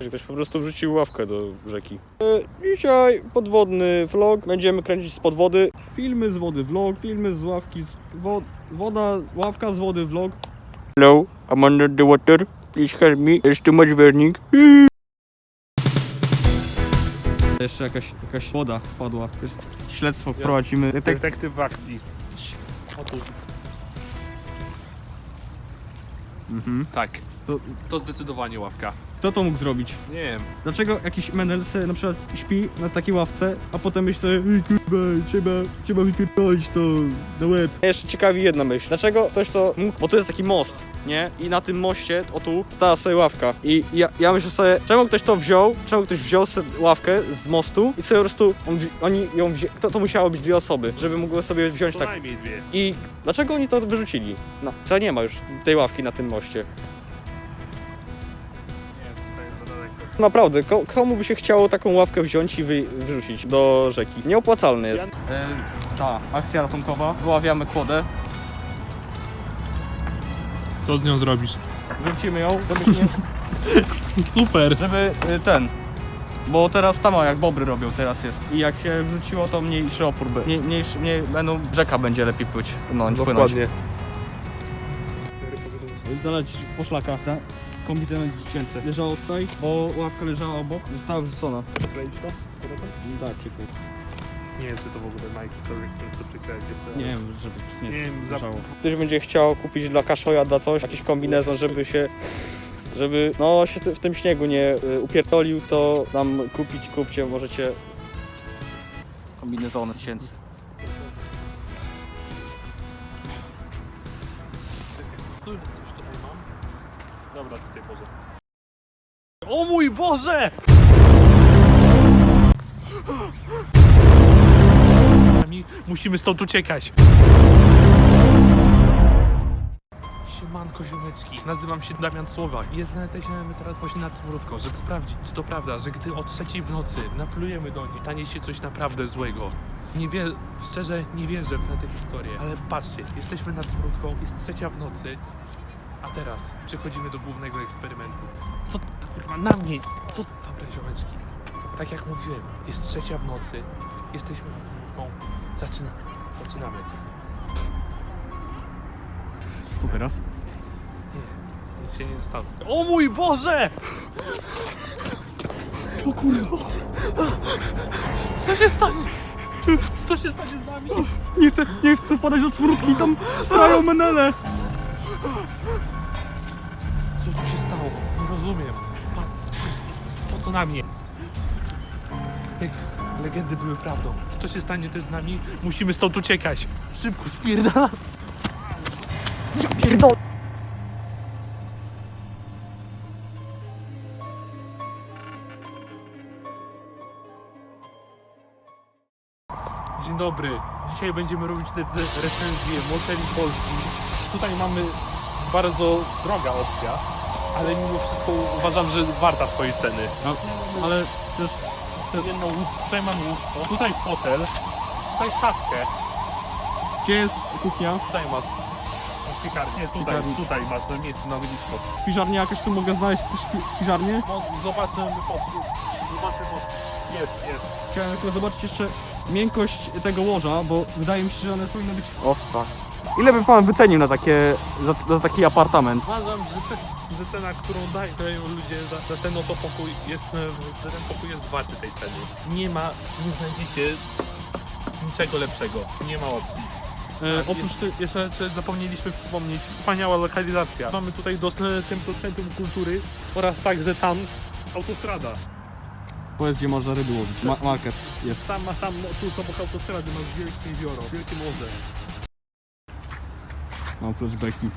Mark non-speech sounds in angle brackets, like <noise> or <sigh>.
Ktoś po prostu wrzucił ławkę do rzeki. E, dzisiaj podwodny vlog. Będziemy kręcić z podwody. Filmy z wody vlog, filmy z ławki z wo woda, ławka z wody vlog. Hello, I'm under the water. Please help me. There's too much burning. Jeszcze jakaś, jakaś woda spadła. Śledztwo prowadzimy. Detek- Detektyw w akcji. O tu. mhm. Tak. To- To zdecydowanie ławka. Kto to mógł zrobić? Nie wiem. Dlaczego jakiś menel sobie na przykład śpi na takiej ławce, a potem myśli sobie, "Ej, kurwa, trzeba, trzeba wypierdolić to na łeb. Jeszcze ciekawi jedna myśl. Dlaczego ktoś to mógł, bo to jest taki most, nie? I na tym moście, o tu, stała sobie ławka. I ja, ja myślę sobie, czemu ktoś to wziął, czemu ktoś wziął sobie ławkę z mostu i sobie po prostu, on, wzi- oni ją wzięli, to, to musiało być dwie osoby, żeby mogły sobie wziąć Co tak. najmniej dwie. I dlaczego oni to wyrzucili? No, to nie ma już tej ławki na tym moście. Naprawdę, ko komu by się chciało taką ławkę wziąć i wy wyrzucić do rzeki? Nieopłacalne jest. E, ta akcja ratunkowa. Wyławiamy kłodę. Co z nią zrobisz? Wrócimy ją, żeby nie, <laughs> Super. żeby y, ten. Bo teraz tam jak bobry robią, teraz jest. I jak się wrzuciło, to mniejszy opór, by- mniej, mniejszy, mniej, będą, rzeka będzie lepiej płyć. No, nie płynąć. Zaleć poszlaka. Za kombinezon dziecięce. Leżało tutaj, bo ławka leżała obok, została wrzucona. Przykleić to? Tak, przykryj. Nie wiem, czy to w ogóle Nike, ktokolwiek chce to przykleić jeszcze. Nie wiem, żeby nie, Nie wiem, za... Ktoś będzie chciał kupić dla kaszoja, dla coś, jakiś kombinezon, żeby się, żeby no się w tym śniegu nie y, upierdolił, to nam kupić, kupcie, możecie kombinezony tysięcy. Mam. Dobra, tutaj poza. O mój Boże! Musimy stąd uciekać. Siemanko ziomeczki, nazywam się Damian Słowak i jesteśmy teraz właśnie nad Smródką, żeby sprawdzić, czy to prawda, że gdy o trzeciej w nocy naplujemy do niej, stanie się coś naprawdę złego. Nie wie, szczerze nie wierzę w tę historię, ale patrzcie, jesteśmy nad Smródką, jest trzecia w nocy, a teraz przechodzimy do głównego eksperymentu. Co to kurwa na mnie? Co? Dobre ziomeczki. Tak jak mówiłem, jest trzecia w nocy, jesteśmy nad zaczyna, zaczynamy. Co teraz? Nie, nic się nie stało. O mój Boże! O kurwa! Co się stanie? Co się stanie z nami? Nie chcę, nie chcę wpadać do smródki, tam strają menele! Rozumiem. Po co na mnie? Jak legendy były prawdą. Co się stanie też z nami? Musimy stąd uciekać. Szybko, spierda! Pierdol! Dzień dobry. Dzisiaj będziemy robić rece- recenzję moteli polskich. Tutaj mamy bardzo droga opcja, ale mimo wszystko uważam, że warta swojej ceny. Ale też Jedno łóż- tutaj mamy łóżko, tutaj hotel, tutaj szafkę, gdzie jest kuchnia? tutaj masz piekarnię, nie, tutaj, Piekarnię. tutaj masz miejsce na ognisko. Spiżarnia jakaś tu mogę znaleźć też spi- spiżarnię? No, zobaczymy pod, zobaczymy pod, jest, jest. Chciałem tylko zobaczyć jeszcze miękkość tego łoża, bo wydaje mi się, że one powinny być... O fuck. Ile by pan wycenił na takie, za, za taki apartament? Uważam, że, ce, że cena, którą dają ludzie za, za ten oto pokój, jest, e, że ten pokój jest warty tej ceny. Nie ma, nie znajdziecie niczego lepszego. Nie ma opcji. E, Tak, oprócz ty... Jeszcze, zapomnieliśmy wspomnieć, wspaniała lokalizacja. Mamy tutaj dostęp do Centrum Kultury oraz także tam autostrada. Powiedz, gdzie można ryby łowić. Ma market jest. Tam, tam no, tuż obok autostrady masz wielkie jezioro, wielkie morze. Mam flashbacki.